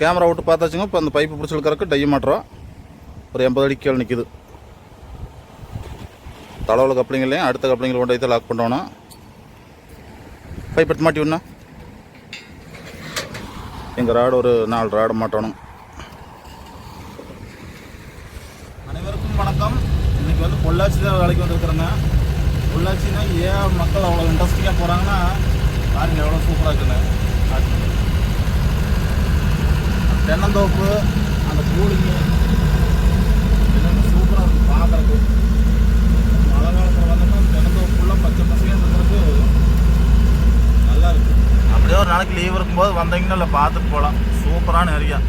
Camera விட்டு பார்த்தாச்சுங்க இப்போ அந்த பைப்பு பிடிச்சிருக்கறக்கு டை மாட்டுறோம் ஒரு எண்பது அடி கீழே நிற்கிது தளவில் கப்ளிங்களையும் அடுத்த கப்ளிங்கில் கொண்டு வைத்து லாக் பண்ணோன்னா பைப் எடுத்து மாட்டி விடணும் எங்கள் ராடு ஒரு நாலு ராடு மாட்டணும். அனைவருக்கும் வணக்கம். இன்றைக்கி வந்து பொள்ளாச்சி தான் வேலைக்கு வந்துருக்குறேங்க. பொள்ளாச்சின்னா ஏன் மக்கள் அவ்வளோ இன்ட்ரெஸ்டிங்காக போகிறாங்கன்னா பாருங்க எவ்வளோ சூப்பராக இருக்குன்னு. தென்னந்தோப்பு அந்த கூலிங்கு. எல்லாமே சூப்பராக இருக்கும் பார்க்குறதுக்கு மழை காலத்தில் வந்தோம்னா தென்னந்தோப்பு ஃபுல்லாக பச்சை பசங்க இருக்கிறதுக்கு நல்லா இருக்கு. அப்படியே ஒரு நாளைக்கு லீவ் இருக்கும்போது வந்தீங்கன்னா இல்லை பார்த்துட்டு போகலாம். சூப்பரான ஏரியா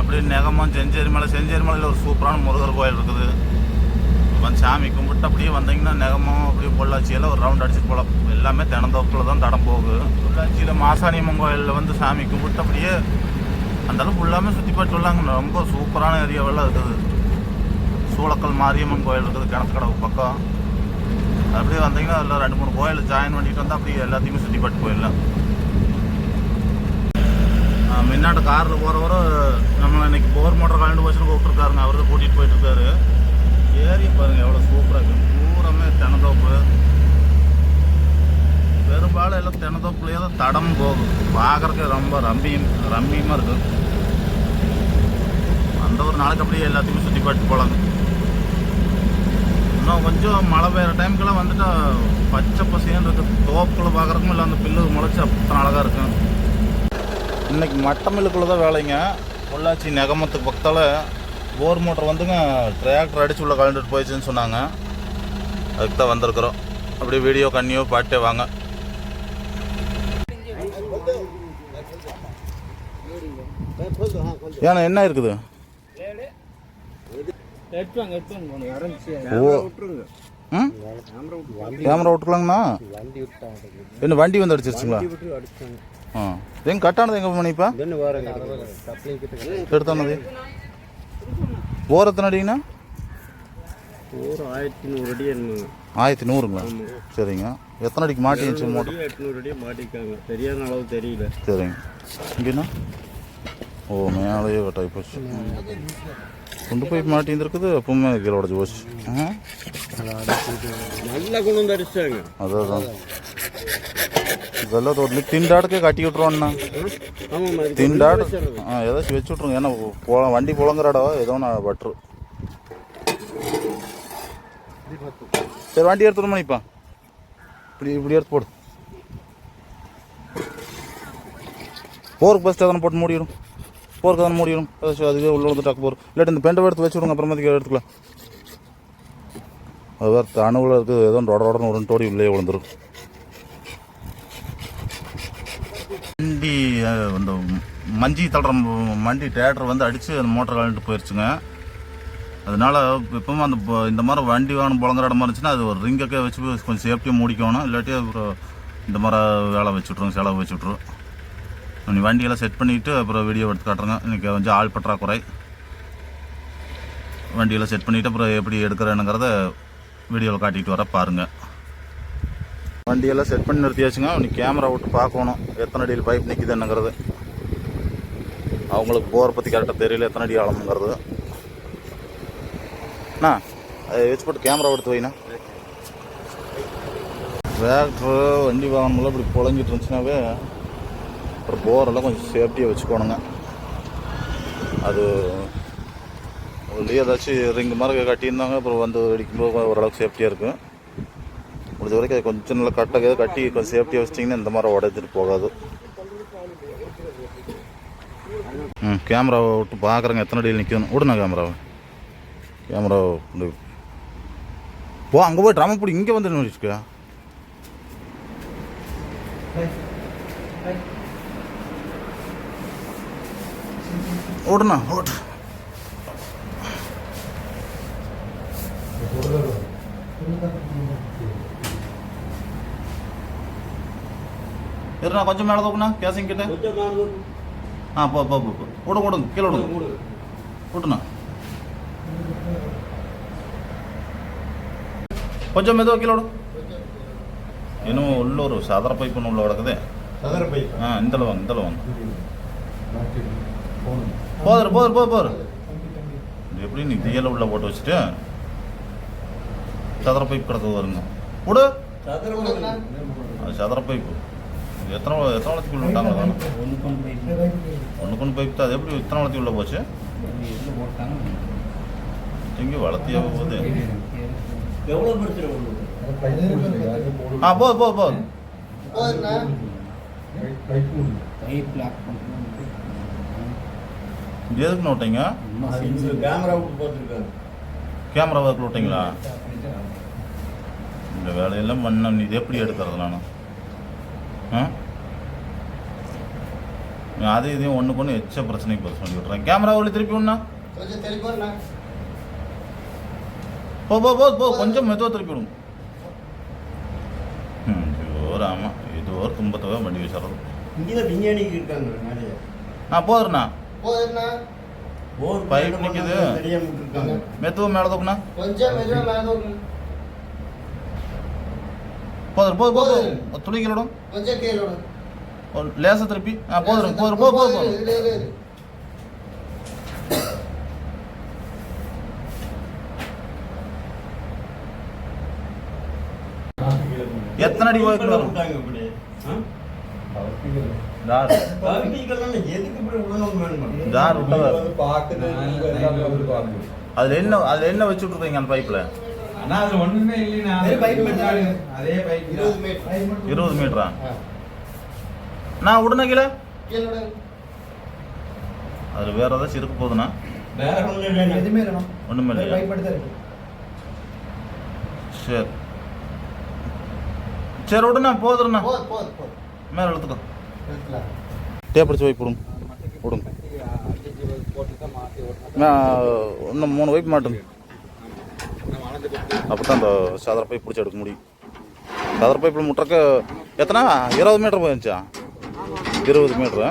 அப்படியே நெகமம் செஞ்சேரி மலை செஞ்சேரி மலையில் ஒரு சூப்பரான முருகர் கோயில் இருக்குது. வந்து சாமி கும்பிட்டு அப்படியே வந்தீங்கன்னா நெகமம் அப்படியே பொள்ளாச்சியில் ஒரு ரவுண்ட் அடிச்சுட்டு போகலாம். எல்லாமே தினந்தோப்பில் தான் தடம் போகுது. பொள்ளாச்சியில் மாசாணியம்மன் கோயிலில் வந்து சாமி கும்பிட்டு அப்படியே அந்த அளவுக்கு ஃபுல்லாமே சுற்றி பார்த்து சொல்லாங்க. ரொம்ப சூப்பரான ஏரியாவெல்லாம் இருக்குது. சூளக்கல் மாரியம்மன் கோயில் இருக்குது கிணத்துக்கடவு பக்கம். அப்படியே வந்தீங்கன்னா அதில் ரெண்டு மூணு கோயில் ஜாயின் பண்ணிட்டு வந்தால் அப்படியே எல்லாத்தையுமே சுற்றி பார்த்து போயிடலாம். முன்னாடி காரில் போகிறவர நம்ம இன்னைக்கு போர் மோட்டர் கலந்து வச்சுன்னு கூப்பிட்டுருக்காருங்க. அவர் தான் கூட்டிகிட்டு போயிட்டுருக்காரு ஏரி பாருங்கள் எவ்வளோ சூப்பராக இருக்குது பூராமே தென்னந்தோப்பு. பெரும்பாலும் எல்லாம் தென்னந்தோப்புலேயே தான் தடம் போகும். பார்க்குறதுக்கு ரொம்ப ரம்மியம் ரம்மியமாக இருக்குது அந்த ஒரு நாளைக்கு அப்படியே எல்லாத்தையுமே சுற்றி பார்த்து போகலாங்க இன்னும் கொஞ்சம் மழை பெய்கிற டைமுக்கெல்லாம் வந்துட்டு பச்சை பசேன்னு தோப்புகளை தோப்புல பார்க்குறக்கும் இல்லை அந்த பில்லு முளைச்சி அத்தனை அழகாக இருக்கும் இன்றைக்கி மட்டமில்லுக்குள்ளே தான் வேலைங்க. பொள்ளாச்சி நெகமத்துக்கு பக்கத்தால் போர் மோட்டர் வந்துங்க டிராக்டர் அடிச்சு உள்ள கலந்துட்டு போயிடுச்சுன்னு சொன்னாங்க. அதுக்கு தான் வந்திருக்கிறோம். அப்படியே வீடியோ கண்ணியோ பாட்டே வாங்க. ஏன்னா என்ன இருக்குது? கேமரா விட்டு கேமரா விட்டுக்கலாங்கண்ணா? வண்டி விட்டாங்க என்ன வண்டி வந்து அடிச்சிருச்சுங்களா? ஆ. எங்க கட்டானது எங்கே கிட்ட எடுத்தானது ஓரத்தின அடிங்கண்ணா ஒரு ஆயிரத்தி நூறு அடி ஆயிரத்தி நூறுங்களா? சரிங்க. எத்தனை அடிக்கு மாட்டிச்சு மோட்டர் அடி எட்நூறு அடி மாட்டிருக்காங்க. சரியான அளவு தெரியல. சரிங்க. இங்கேண்ணா ஓ மேலேயே கட்டாகி போச்சு. கொண்டு போய் மாட்டியிருந்துருக்குது அப்பவுமே கீழே உடச்சி போச்சு. நல்லா கொண்டு வந்து அடிச்சாங்க அதான். இதெல்லாம் ஒரு திண்டாடுக்கே கட்டி விட்ருவோண்ணா திண்டாடு ஆ ஏதாச்சும் வச்சு விட்ருங்க ஏன்னா போல வண்டி புழங்குறடா ஏதோ நான் பட்ரு சரி வண்டி எடுத்துடும் மணிப்பா. இப்படி இப்படி எடுத்து போடு. போருக்கு ஃபஸ்ட்டு எதனா போட்டு மூடிடும் போருக்கு தான் மூடிடும் ஏதாச்சும் அதுவே உள்ள வந்து டக்கு போகிறோம் இல்லாட்டி இந்த பெண்டை எடுத்து வச்சு விடுங்க அப்புறமேட்டுக்கு எடுத்துக்கலாம். அது வேறு அணுவில் இருக்குது ஏதோ ரொட ரொடன்னு ஒரு டோடி உள்ளே விழுந்துரும். வண்டி அந்த இந்த மஞ்சி தள்ளுற மண்டி டேட்டர் வந்து அடித்து அந்த மோட்டர் கலந்துட்டு போயிடுச்சுங்க அதனால் இப்போவும் அந்த இந்த மாதிரி வண்டி வாகனம் புழங்குற இடமா இருந்துச்சுன்னா அது ஒரு ரிங்கக்கே வச்சு கொஞ்சம் சேஃப்டியாக மூடிக்கணும். இல்லாட்டி அப்புறம் இந்த மாதிரி வேலை வச்சுட்ருவோம் செலவு வச்சுட்ருவோம் விட்ருவோம் வண்டியெல்லாம் செட் பண்ணிவிட்டு அப்புறம் வீடியோ எடுத்து காட்டுறேங்க. இன்றைக்கி கொஞ்சம் ஆள் பற்றாக்குறை. வண்டியெல்லாம் செட் பண்ணிவிட்டு அப்புறம் எப்படி எடுக்கிறேனுங்கிறத வீடியோவில் காட்டிகிட்டு வர பாருங்கள் வண்டியெல்லாம் செட் பண்ணி நிறுத்தியாச்சுங்க. நீ கேமரா விட்டு பார்க்கணும். எத்தனை அடியில் பைப் நிற்கிதுன்னுங்கிறது அவங்களுக்கு போரை பற்றி கரெக்டாக தெரியல எத்தனை அடி ஆளுங்கிறது அண்ணா அதை வச்சு போட்டு கேமரா எடுத்து வைண்ணா. டிராக்டர் வண்டி வாகனமெல்லாம் இப்படி பொழஞ்சிட்டு இருந்துச்சுனாவே அப்புறம் போரெல்லாம் கொஞ்சம் சேஃப்டியாக வச்சுக்கோணுங்க. அது உள்ளே ஏதாச்சும் ரிங்கு மாதிரி கட்டியிருந்தாங்க அப்புறம் வந்து வெடிக்கும்போது ஓரளவுக்கு சேஃப்டியாக இருக்கும். முடிஞ்ச வரைக்கும் அது கொஞ்சம் நல்லா கட்டாக கட்டி கொஞ்சம் சேஃப்டியாக வச்சிட்டிங்கன்னா இந்த மாதிரி உடைச்சிட்டு போகாது. ம் கேமராவை விட்டு பார்க்குறேங்க எத்தனை அடியில் நிற்கணும் விடுண்ணா கேமராவை கேமரா போ அங்கே போய் ட்ராமா பிடி. இங்கே வந்து நின்றுச்சுக்கா ஓடுண்ணா ஓடு இருண்ணா கொஞ்சம் மேலே தூக்குண்ணா கேசிங் கிட்ட ஆ போ போ போ போ. விடுங்க விடுங்க கீழே விடுங்க விட்டுண்ணா கொஞ்சம் மெதுவாக கீழே விடு இன்னும் உள்ள ஒரு சதுர உள்ள போதும் போதும் போதும் போதும். எப்படி நீ தீயல உள்ள போட்டு வச்சுட்டு சதுர பைப் கிடக்குது வருங்க விடு அது சதுர பைப்பு எத்தனை எத்தனை வளத்துக்கு விட்டாங்க ஒன்று கொண்டு பைப் தான் அது எப்படி இத்தனை வளர்த்தி உள்ள போச்சு? எங்கே வளர்த்தியா போகுது? ஒன்று ஆ போதும் போதும் போதும் பைப் லாக் பண்ணுறோம் இது எதுக்கு விட்டீங்க கேமரா விட்டு பார்த்துருக்காங்க கேமரா ஒர்க்கில் விட்டீங்களா? இந்த வேலையெல்லாம் பண்ண நீ இது எப்படி எடுக்கிறது நான்? அது இதையும் ஒன்றுக்கு ஒன்று எச்ச பிரச்சனைக்கு பதில் சொல்லி விட்றேன் கேமரா உள்ள திருப்பி தெளிவாண்ணா போ போ போ போ. கொஞ்சம் மெதுவாக திருப்பி விடுங்க. ம் ராமா இது ஒரு துன்பத்தவே வண்டி வச்சுறது இங்கே தான் விஞ்ஞானிக்கு இருக்காங்க நிறைய ஆ போதுண்ணா. போதுண்ணா போர் நிக்குது. மெதுவாக மேலே தூக்குண்ணா. கொஞ்சம் மெதுவாக மேலே தூக்கு. போதும் போதும் போதும். கொஞ்சம் திருப்பி. ஆ போதும் போதும் போ போ போ இரு, இரு, இரு. எத்தனை அடி போய்க்கு வரும் விட்டாங்க இப்படி ஆ? வேணும்? யார் விட்டவர் அதில் என்ன அதில் என்ன வச்சு விட்ருக்கீங்க அந்த பைப்பில்? ஆனா அதுல ஒண்ணுமே இல்லைண்ணா. அதே pipe மட்டும். அதே பைப் இருபது மீட்டர். நான் உடனே கீழே. அதில் வேறு ஏதாச்சும் இருக்க. ஒன்றுமே ஒரு இல்லையா. சரி. சரி விடுண்ணா போதுண்ணா. மேலே எடுத்துக்கோ. டேப் வைப் வைப்பு விடுங்க விடுங்க இன்னும் மூணு வைப்பு மாட்டுங்க அப்போ தான் அந்த சதுர பைப் பிடிச்சி எடுக்க முடியும். சதுர பைப்பில் முட்டுறக்கு எத்தனை? இருபது மீட்டர் போயிருந்துச்சா? இருபது மீட்ரு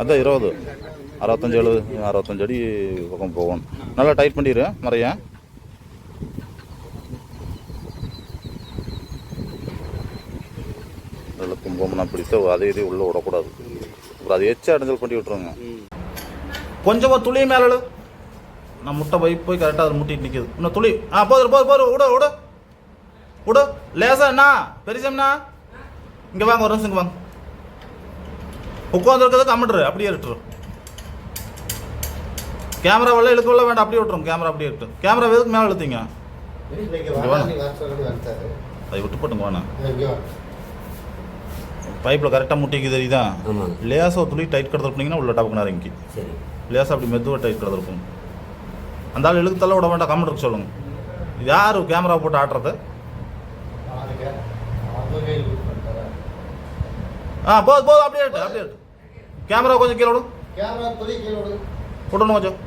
அதான் இருபது. அறுபத்தஞ்சு எழுபது அறுபத்தஞ்சு அடி பக்கம் போகணும். நல்லா டைட் பண்ணிடு மறைய நல்லா தும்பம்னா பிடித்த அதே இதே உள்ளே விடக்கூடாது. அப்புறம் அது எச்சா அடைஞ்சல் பண்ணி விட்ருங்க கொஞ்சமாக துளி மேலே. நான் முட்டை பைப் போய் கரெக்டாக அது முட்டிட்டு நிற்கிது. இன்னும் துளி. ஆ போதும் போதும் போதும். விடு விடு. விடு. லேசா அண்ணா பெரிசம்ண்ணா இங்கே வாங்க ஒரு நிமிஷம் இங்கே வாங்க. உட்காந்துருக்கிறது கம்மிட்டுரு அப்படியே விட்டுரு கேமரா வெள்ள இழுக்க வேண்டாம். அப்படியே விட்டுரும் கேமரா அப்படியே விட்டு கேமரா எதுக்கு மேலே இழுத்தீங்க. அதை விட்டு போட்டுங்க வேணா இங்க வா. பைப்பில் கரெக்டாக முட்டிக்கு தெரியுதா? லேசாக ஒரு துளி டைட் கடத்து பண்ணிங்கன்னா உள்ள டப்புக்கு நேரம் இங்கி சரி. லேசாக அப்படி மெதுவாக டைட் கடத்து இருக்கும் அந்த ஆள் தள்ள விட வேண்டாம் கமெண்ட் இருக்கு சொல்லுங்க. இது யார் கேமரா போட்டு ஆட்டுறது? பண்றாரா? ஆ போதும் போதும் அப்படியே அப்படியே கேமரா கொஞ்சம் கீழே விடும். விடணும் கொஞ்சம்.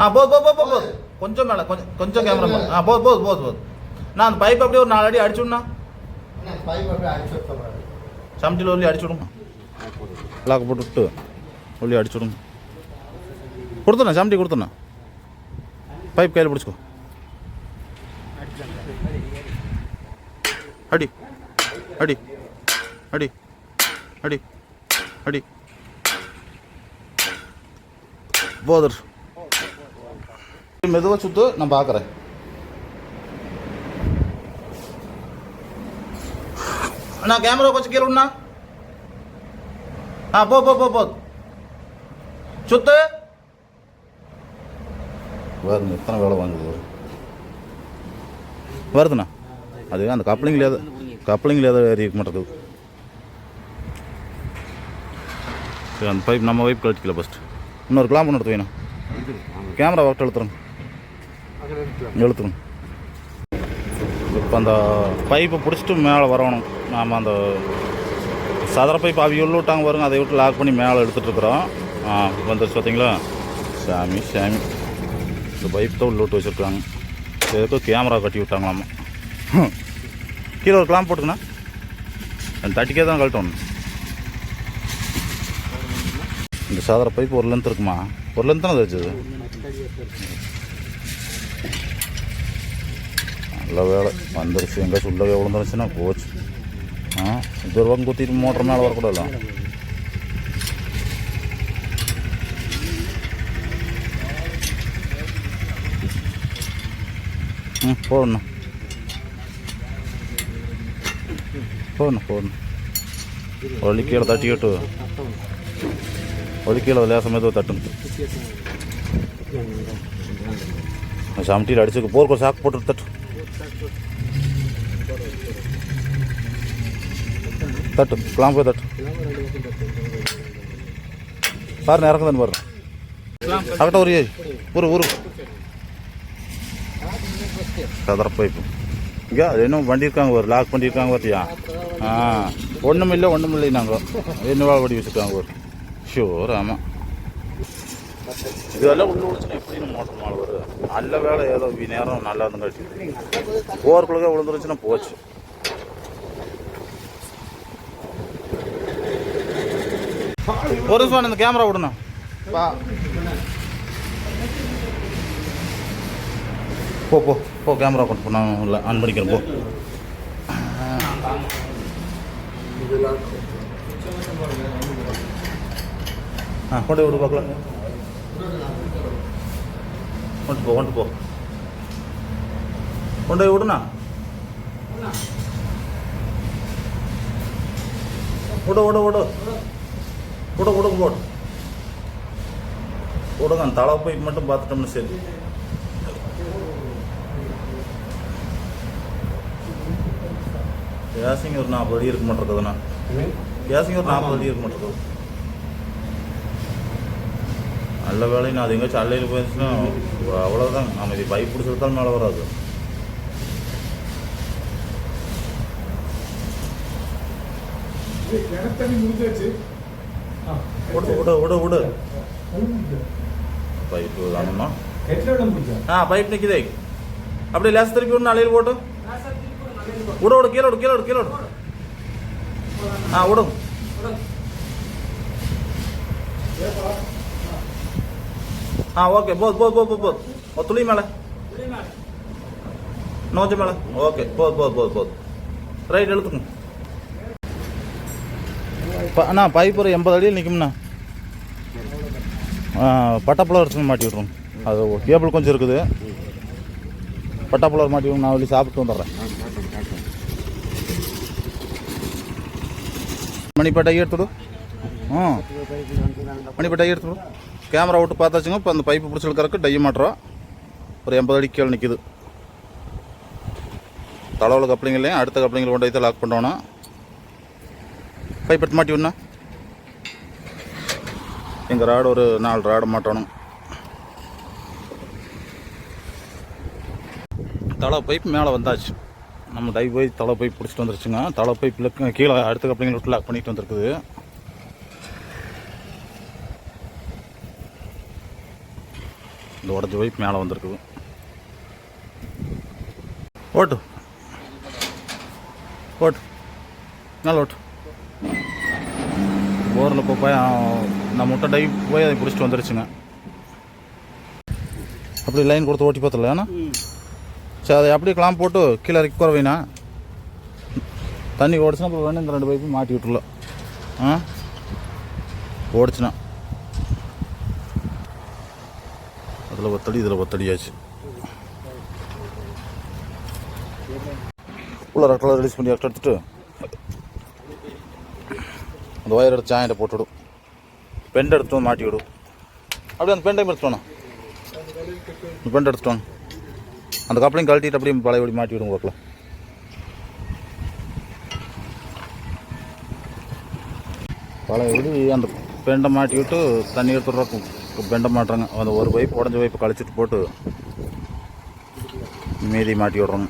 ஆ போதும் போதும் போதும் போதும் கொஞ்சம் மேலே கொஞ்சம் கொஞ்சம் கேமரா மேலே. ஆ போதும் போதும் போதும் போதும் நான் அந்த பைப் அப்படியே ஒரு நாலு அடி அடிச்சு விடணும் அண்ணா, pipe அப்படியே அடிச்சு. சமட்டியில் உள்ளி அடிச்சு விடுங்க லாக் போட்டு விட்டு உள்ளி அடிச்சு விடுங்க கொடுத்துண்ணா சமட்டி கொடுத்துண்ணா பைப் கையில் பிடிச்சிக்கோ அடி அடி அடி அடி அடி போதர் மெதுவாக சுத்து நான் பார்க்குறேன் அண்ணா கேமரா கீழே விடுண்ணா. ஆ போ போ போ போ. சுத்து. வருங்க எத்தனை வேலை வாங்குது. வருதுண்ணா. அது அந்த கப்ளிங்கில் ஏதோ கப்ளிங்கில் ஏதோ ஏறி இருக்க மாட்டேங்குது. சரி அந்த பைப் நம்ம பைப் கழிச்சிக்கல ஃபஸ்ட்டு இன்னொரு கிளாம்பு ஒன்று எடுத்து வேணும் கேமரா வாட்டு எழுத்துறோம் எழுத்துறோம் இப்போ அந்த பைப்பை பிடிச்சிட்டு மேலே வரணும். நாம் அந்த சதுர பைப் அவி உள்ள விட்டாங்க வருங்க அதை விட்டு லாக் பண்ணி மேலே எடுத்துகிட்டு இருக்கிறோம். ஆ வந்துருச்சு பார்த்தீங்களா? சாமி சாமி. இந்த பைப் தான் உள்ள விட்டு வச்சுருக்காங்க. எதுக்கோ கேமரா கட்டி விட்டாங்களாமா கீழே ஒரு கிளாம் போட்டுக்கண்ணா. தட்டிக்கே தான் கழட்டணும் இந்த சாதர பைப் ஒரு லென்த் இருக்குமா? ஒரு லென்த் தானே வச்சது நல்ல வேலை வந்துருச்சு எங்கேயாச்சும் உள்ளவே விழுந்துருச்சுன்னா போச்சு ஆ இது ஒரு பக்கம் குத்திட்டு மோட்டர் மேலே வரக்கூடாது ம் போடணும் போடணும் போடணும் ஒளி கீழே தட்டி கட்டு ஒளி கீழே லேசம் ஏதோ தட்டுங்க சமட்டியில் அடிச்சுக்கு போர்க்கு சாக்கு போட்டு தட்டு தட்டு கிளாம் போய் தட்டு பாரு இறக்குதான்னு பாரு. அக்கட்ட ஒரு ஒரு ஊரு ஊரு சதுர பைப்பு இங்கே அது இன்னும் பண்ணியிருக்காங்க ஒரு லாக் பண்ணியிருக்காங்க பார்த்தியா ஆ ஒன்றும் இல்லை ஒன்றும் இல்லை நாங்கள் என்னவா வாழ் வச்சுருக்காங்க ஒரு ஷூர் ஆமாம் இதெல்லாம் உள்ள விழுச்சுன்னா எப்படின்னு மோட்டர் மாலை வருது. நல்ல வேலை ஏதோ நேரம் நல்லா இருந்து கட்டி போருக்குள்ளே விழுந்துருச்சுன்னா போச்சு. ஒரு நிமிஷம் இந்த கேமரா விடணும். பா. போ போ போ கேமரா கொண்டு நான் இல்லை ஆன் பண்ணிக்கிறேன் போ. ஆ கொண்டு விடு பார்க்கலாம். கொண்டு போ கொண்டு போ. கொண்டு போய் விடுண்ணா. விடு விடு விடு. கூட விடுங்க போடு. விடுங்க அந்த தலை போய் மட்டும் பார்த்துட்டோம்னு சரி. கேசிங் ஒரு நாற்பது அடி இருக்க மாட்டேங்குதுண்ணா கேசிங் ஒரு நாற்பது அடி இருக்க மாட்டேங்குது. நல்ல வேலை நான் அது எங்கேயாச்சும் அல்லையில் போயிருந்துச்சுன்னா அவ்வளோதான் நம்ம இது பைப் பிடிச்சிருந்தாலும் மேலே வராது. விடு விடு விடு விடு. பைப்பு தானம்மா? ஆ பைப் நிற்குதே அப்படியே லேஸ் திருப்பி விடணும் அலையில் போட்டு. விடு விடு கீழே விடு கீழே விடு கீழே விடு. ஆ விடும் ஆ ஓகே போது போது போது போது ஒரு துளி மேலே. நோஞ்சு மேலே. ஓகே போது போது போது போது ரைட் எடுத்துக்கோங்க ப- அண்ணா பைப் ஒரு எண்பது அடியில் நிற்கும்ண்ணா பட்டாப்புல வச்சு மாட்டி விட்ருங்க அது கேபிள் கொஞ்சம் இருக்குது. பட்டாப்புலர் மாட்டி விடுங்க, நான் வெளியே சாப்பிட்டு வந்துடுறேன். மணிப்பேட்டை எடுத்துடு. ம் மணிப்பேட்டை எடுத்துடு. கேமரா விட்டு பார்த்தாச்சுங்க இப்போ அந்த பைப்பு பிடிச்சிருக்கறக்கு டைய மாட்டுறோம். ஒரு எண்பது அடி கீழே நிற்கிது தளவில் கப்ளிங் இல்லையா? அடுத்த கப்ளிங்கில் கொண்டு வைத்து லாக் பண்ணோன்னா பைப் எடுத்து மாட்டி விடணும் எங்கள் ராடு ஒரு நாலு ராடு மாட்டணும். தலை பைப் மேலே வந்தாச்சு. நம்ம டைவ் போய் தலை பைப் பிடிச்சிட்டு வந்துருச்சுங்க. தலை பைப்பில் கீழே அடுத்த கப்பலிங்க விட்டு லாக் பண்ணிட்டு வந்துருக்குது. இந்த உடஞ்ச பைப் மேலே வந்திருக்குது. ஓட்டு. ஓட்டு. மேலே ஓட்டு. போரில் இப்போ போய் நான் முட்டை டைவ் போய் அதை பிடிச்சிட்டு வந்துருச்சுங்க. அப்படி லைன் கொடுத்து ஓட்டி பார்த்தல ஏன்னா? சரி அதை அப்படியே கிளாம் போட்டு கீழே இறக்கி குறவைனா தண்ணி ஓடிச்சுன்னா அப்புறம் வேணும் இந்த ரெண்டு பைப்பு மாட்டி விட்டுல ஆ? ஓடிச்சுனா அதில் ஒத்தடி இதில் ஒத்தடியாச்சு. உள்ள ரெட்டில் ரிலீஸ் பண்ணி எடுத்துட்டு அந்த ஒயர் எடுத்து ஜாயிண்ட்டை போட்டுவிடும் பெண்ட் எடுத்து மாட்டி விடும் அப்படியே அந்த பெண்டையும் எடுத்துட்டோண்ணா அந்த பெண்ட் எடுத்துட்டோம் அந்த கப்பலையும் கழட்டிட்டு அப்படியே பழையபடி மாட்டி விடுங்க பார்க்கலாம் பழையபடி அந்த பெண்டை மாட்டி விட்டு தண்ணி எடுத்துடுறோம் பெண்டை மாட்டுறாங்க. அந்த ஒரு பைப் உடஞ்ச பைப்பை கழிச்சிட்டு போட்டு மீதி மாட்டி விடுறோம்.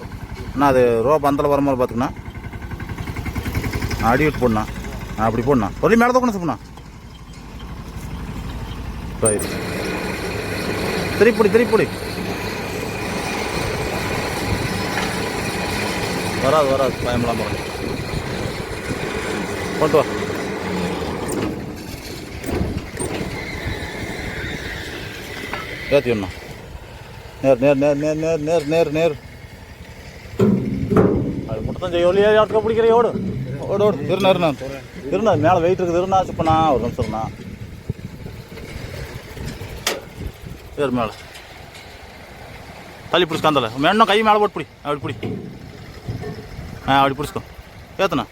அண்ணா அது ரோப் அந்தல வர மாதிரி பார்த்துக்கண்ணா அடி விட்டு போடணும் அப்படி போடணா சொல்லி மேலே தான் சொன்னா ரைட் திருப்பிடி திருப்பிடி வராது வராது. பயமெல்லாம் வராது கொண்டு வா. ஏற்றி ஒண்ணா நேர் நேர் நேர் நேர் நேர் நேர் நேர் நேர். அது மட்டும் தான் செய்ய ஒளியா ஆட்கள் பிடிக்கிற ஓடு ஓடு ஓடு இருண்ணா இருண்ணா இருண்ணா மேலே வெயிட் இருக்குது இருண்ணா சிப்பண்ணா ஒரு நிமிஷம் இருண்ணா ஏறு மேலே. தள்ளி பிடிச்சி கந்தல மேடம் கை மேலே போட்டு பிடி. அப்படி பிடி. ஆ அப்படி பிடிச்சிக்கோ. ஏத்தண்ணா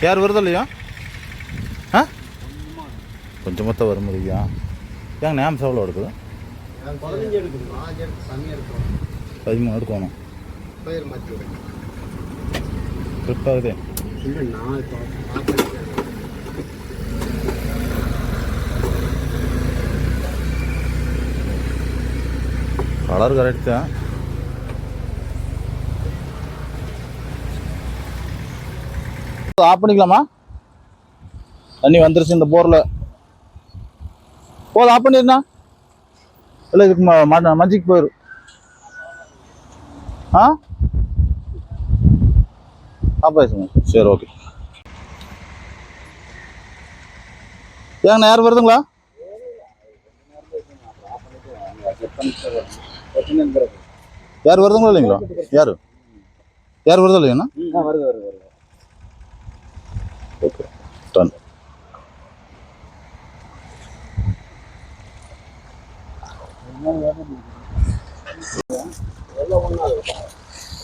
யார் வருது இல்லையா? ஆ? கொஞ்சம் மொத்தம் வரும் இல்லையா? ஏங்க நேம் எவ்வளோ எடுக்குது. பதிமூணு எடுக்கணும். ட்ரிப் கலர் கரெக்ட் தான். ஆஃப் பண்ணிக்கலாமா? தண்ணி வந்துருச்சு இந்த போரில். போதும் ஆஃப் பண்ணிருந்தா இல்லை இதுக்கு மஞ்சிக்கு போயிடும் ஆ? ஆ சரி ஓகே ஏங்கண்ணா யார் வருதுங்களா? யார் வருதுங்களா இல்லைங்களா? யார்? யார் வருதா இல்லைங்கண்ணா வருது வருது வருது. ஓகே டன்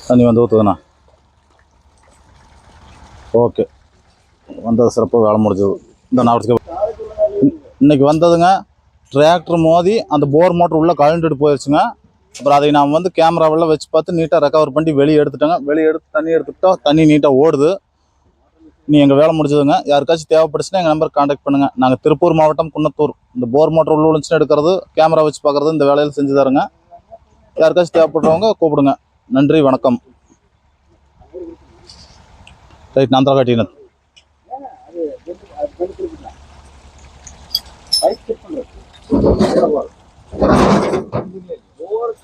தண்ணி வந்து ஊற்றுதுண்ணா ஓகே வந்தது சிறப்பாக வேலை முடிஞ்சது. இந்த நாட்டுக்கு இன்னைக்கு வந்ததுங்க டிராக்டர் மோதி அந்த போர் மோட்டர் உள்ளே கழண்டுட்டு போயிடுச்சுங்க அப்புறம் அதை நாம் வந்து கேமராவெல்லாம் வச்சு பார்த்து நீட்டாக ரெக்கவர் பண்ணி வெளியே எடுத்துட்டோங்க. வெளியே எடுத்து தண்ணி எடுத்துக்கிட்டோம் தண்ணி நீட்டாக ஓடுது. நீ எங்கள் வேலை முடிஞ்சதுங்க யாருக்காச்சும் தேவைப்படுச்சுன்னா எங்கள் நம்பர் காண்டாக்ட் பண்ணுங்கள் நாங்கள் திருப்பூர் மாவட்டம் குன்னத்தூர். இந்த போர் மோட்டர் உள்ளுழைச்சுன்னு எடுக்கிறது கேமரா வச்சு பார்க்குறது இந்த வேலையில் செஞ்சு தருங்க. யாருக்காச்சும் தேவைப்படுறவங்க கூப்பிடுங்க. நன்றி வணக்கம். ரைட் நான் தான் காட்டினது. ஓவர்